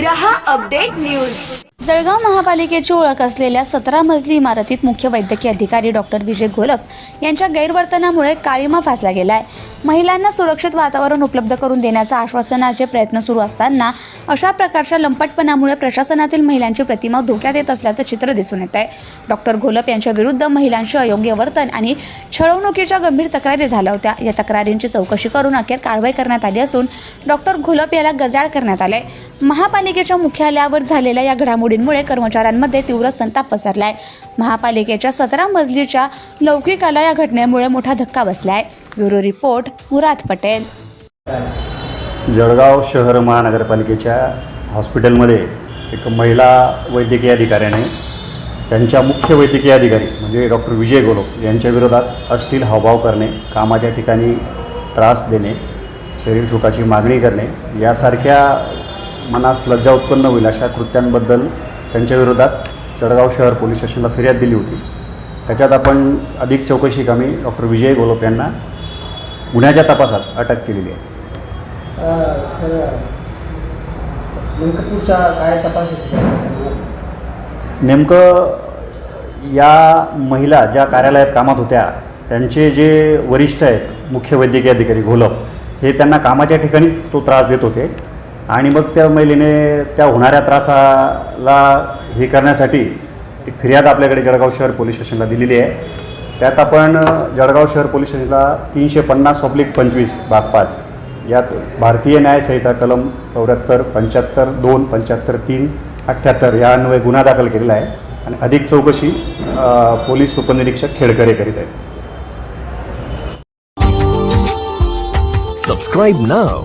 रहा update news. Jalgaon महापालिकेची ओळख असलेल्या सतरा मजली इमारतीत मुख्य वैद्यकीय अधिकारी डॉक्टर विजय घोलप यांच्या गैरवर्तनामुळे काळीमा फासला गेलाय. महिलांना सुरक्षित वातावरण उपलब्ध करून देण्याचा आश्वासनाचे प्रयत्न सुरू असताना अशा प्रकारच्या लंपटपणामुळे प्रशासनातील महिलांची प्रतिमा धोक्यात येत असल्याचं चित्र दिसून येत आहे डॉक्टर घोलप यांच्या विरुद्ध महिलांशी अयोग्य वर्तन आणि छळवणुकीच्या गंभीर तक्रारी झाल्या होत्या. या तक्रारींची चौकशी करून अखेर कारवाई करण्यात आली असून डॉक्टर घोलप याला गजाळ करण्यात आले महापालिकेच्या मुख्यालयावर झालेल्या या घडामोडींमुळे कर्मचाऱ्यांमध्ये तीव्र संताप पसरलाय. महापालिकेच्या सतरा मजलीच्या लौकिकाला या घटनेमुळे मोठा धक्का बसलाय. Bureau report Murad Patel. Jalgaon शहर महानगरपालिकेच्या हॉस्पिटलमध्ये एक महिला वैद्यकीय अधिकाऱ्याने त्यांच्या मुख्य वैद्यकीय अधिकारी म्हणजे डॉक्टर विजय गोलोक यांच्या विरोधात अश्लील हावभाव करणे कामाच्या ठिकाणी त्रास देणे शरीर सुखाची मागणी करणे यासारख्या मनास लज्जा उत्पन्न होईल अशा कृत्यांबद्दल त्यांच्या विरोधात जळगाव शहर पोलीस स्टेशनला फिर्याद दिली होती. त्याच्यात आपण अधिक चौकशी कामी डॉक्टर विजय गोलोप यांना गुन्ह्याच्या तपासात अटक केलेली आहे. सर नेमकं पुढचा काय तपासायचं नेमकं या महिला ज्या कार्यालयात कामात होत्या त्यांचे जे वरिष्ठ आहेत मुख्य वैद्यकीय अधिकारी घोलप हे त्यांना कामाच्या ठिकाणीच तो त्रास देत होते. आणि मग त्या महिलेने त्या होणाऱ्या त्रासाला हे करण्यासाठी एक फिर्याद आपल्याकडे जळगाव शहर पोलीस स्टेशनला दिलेली आहे. त्यात आपण जळगाव शहर पोलीस स्टेशनला तीनशे पन्नास ऑब्लिक पंचवीस भाग पाच यात भारतीय न्यायसंहिता कलम चौऱ्याहत्तर पंच्याहत्तर दोन पंच्याहत्तर तीन अठ्ठ्याहत्तर या अन्वये गुन्हा दाखल केलेला आहे. आणि अधिक चौकशी पोलीस उपनिरीक्षक खेडकरे करीत आहेत. सबस्क्राईब नाव